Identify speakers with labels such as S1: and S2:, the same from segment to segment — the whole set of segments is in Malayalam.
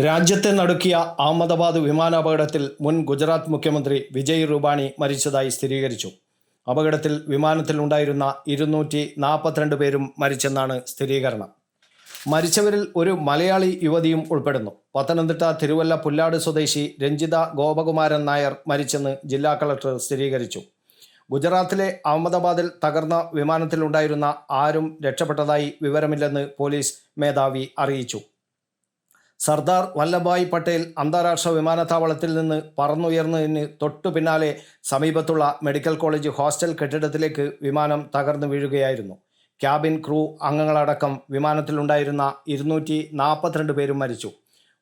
S1: രാജ്യത്തെ നടുക്കിയ അഹമ്മദാബാദ് വിമാനാപകടത്തിൽ മുൻ ഗുജറാത്ത് മുഖ്യമന്ത്രി വിജയ് റൂപാണി മരിച്ചതായി സ്ഥിരീകരിച്ചു. അപകടത്തിൽ വിമാനത്തിലുണ്ടായിരുന്ന ഇരുന്നൂറ്റി നാൽപ്പത്തിരണ്ട് പേരും മരിച്ചെന്നാണ് സ്ഥിരീകരണം. മരിച്ചവരിൽ ഒരു മലയാളി യുവതിയും ഉൾപ്പെടുന്നു. പത്തനംതിട്ട തിരുവല്ല പുല്ലാട് സ്വദേശി രഞ്ജിത ഗോപകുമാരൻ നായർ മരിച്ചെന്ന് ജില്ലാ കളക്ടർ സ്ഥിരീകരിച്ചു. ഗുജറാത്തിലെ അഹമ്മദാബാദിൽ തകർന്ന വിമാനത്തിലുണ്ടായിരുന്ന ആരും രക്ഷപ്പെട്ടതായി വിവരമില്ലെന്ന് പോലീസ് മേധാവി അറിയിച്ചു. സർദാർ വല്ലഭായ് പട്ടേൽ അന്താരാഷ്ട്ര വിമാനത്താവളത്തിൽ നിന്ന് പറന്നുയർന്നതിന് തൊട്ടു പിന്നാലെ സമീപത്തുള്ള മെഡിക്കൽ കോളേജ് ഹോസ്റ്റൽ കെട്ടിടത്തിലേക്ക് വിമാനം തകർന്നു വീഴുകയായിരുന്നു. ക്യാബിൻ ക്രൂ അംഗങ്ങളടക്കം വിമാനത്തിലുണ്ടായിരുന്ന ഇരുന്നൂറ്റി നാൽപ്പത്തിരണ്ട് പേരും മരിച്ചു.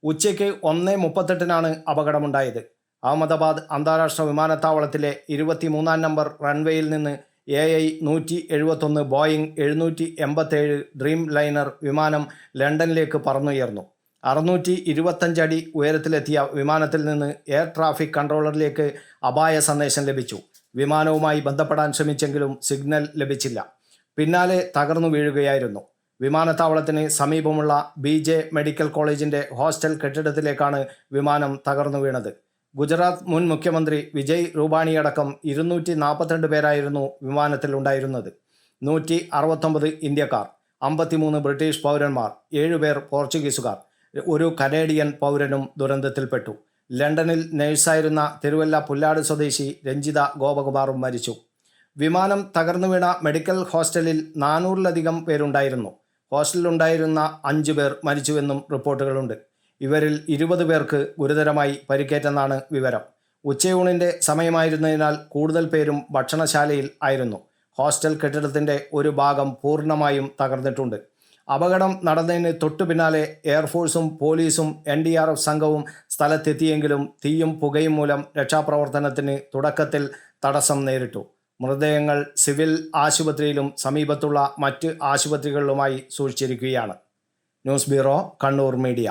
S1: ഉച്ചയ്ക്ക് ഒന്ന് മുപ്പത്തെട്ടിനാണ് അപകടമുണ്ടായത്. അഹമ്മദാബാദ് അന്താരാഷ്ട്ര വിമാനത്താവളത്തിലെ ഇരുപത്തിമൂന്നാം നമ്പർ റൺവേയിൽ നിന്ന് എ ഐ നൂറ്റി എഴുപത്തൊന്ന് ബോയിങ് എഴുന്നൂറ്റി എൺപത്തേഴ് ഡ്രീം ലൈനർ വിമാനം ലണ്ടനിലേക്ക് പറന്നുയർന്നു. അറുന്നൂറ്റി ഇരുപത്തഞ്ചടി ഉയരത്തിലെത്തിയ വിമാനത്തിൽ നിന്ന് എയർ ട്രാഫിക് കൺട്രോളറിലേക്ക് അപായ സന്ദേശം ലഭിച്ചു. വിമാനവുമായി ബന്ധപ്പെടാൻ ശ്രമിച്ചെങ്കിലും സിഗ്നൽ ലഭിച്ചില്ല. പിന്നാലെ തകർന്നു വീഴുകയായിരുന്നു. വിമാനത്താവളത്തിന് സമീപമുള്ള ബി ജെ മെഡിക്കൽ കോളേജിന്റെ ഹോസ്റ്റൽ കെട്ടിടത്തിലേക്കാണ് വിമാനം തകർന്നു വീണത്. ഗുജറാത്ത് മുൻ മുഖ്യമന്ത്രി വിജയ് റൂപാണിയടക്കം ഇരുന്നൂറ്റി നാൽപ്പത്തിരണ്ട് പേരായിരുന്നു വിമാനത്തിൽ ഉണ്ടായിരുന്നത്. നൂറ്റി അറുപത്തൊമ്പത് ഇന്ത്യക്കാർ അമ്പത്തിമൂന്ന് ബ്രിട്ടീഷ് പൗരന്മാർ ഏഴുപേർ പോർച്ചുഗീസുകാർ ഒരു കനേഡിയൻ പൗരനും ദുരന്തത്തിൽപ്പെട്ടു. ലണ്ടനിൽ നഴ്സായിരുന്ന തിരുവല്ല പുല്ലാട് സ്വദേശി രഞ്ജിത ഗോപകുമാറും മരിച്ചു. വിമാനം തകർന്നു വീണ മെഡിക്കൽ ഹോസ്റ്റലിൽ നാനൂറിലധികം പേരുണ്ടായിരുന്നു. ഹോസ്റ്റലിലുണ്ടായിരുന്ന അഞ്ചു പേർ മരിച്ചുവെന്നും റിപ്പോർട്ടുകളുണ്ട്. ഇവരിൽ ഇരുപത് പേർക്ക് ഗുരുതരമായി പരിക്കേറ്റെന്നാണ് വിവരം. ഉച്ചയൂണിന്റെ സമയമായിരുന്നതിനാൽ കൂടുതൽ പേരും ഭക്ഷണശാലയിൽ ആയിരുന്നു. ഹോസ്റ്റൽ കെട്ടിടത്തിന്റെ ഒരു ഭാഗം പൂർണമായും തകർന്നിട്ടുണ്ട്. അപകടം നടന്നതിന് തൊട്ടു പിന്നാലെ എയർഫോഴ്സും പോലീസും എൻ ഡി ആർ എഫ് സംഘവും സ്ഥലത്തെത്തിയെങ്കിലും തീയും പുകയും മൂലം രക്ഷാപ്രവർത്തനത്തിന് തുടക്കത്തിൽ തടസ്സം നേരിട്ടു. മൃതദേഹങ്ങൾ സിവിൽ ആശുപത്രിയിലും സമീപത്തുള്ള മറ്റ് ആശുപത്രികളിലുമായി സൂക്ഷിച്ചിരിക്കുകയാണ്. News bureau Kannur media.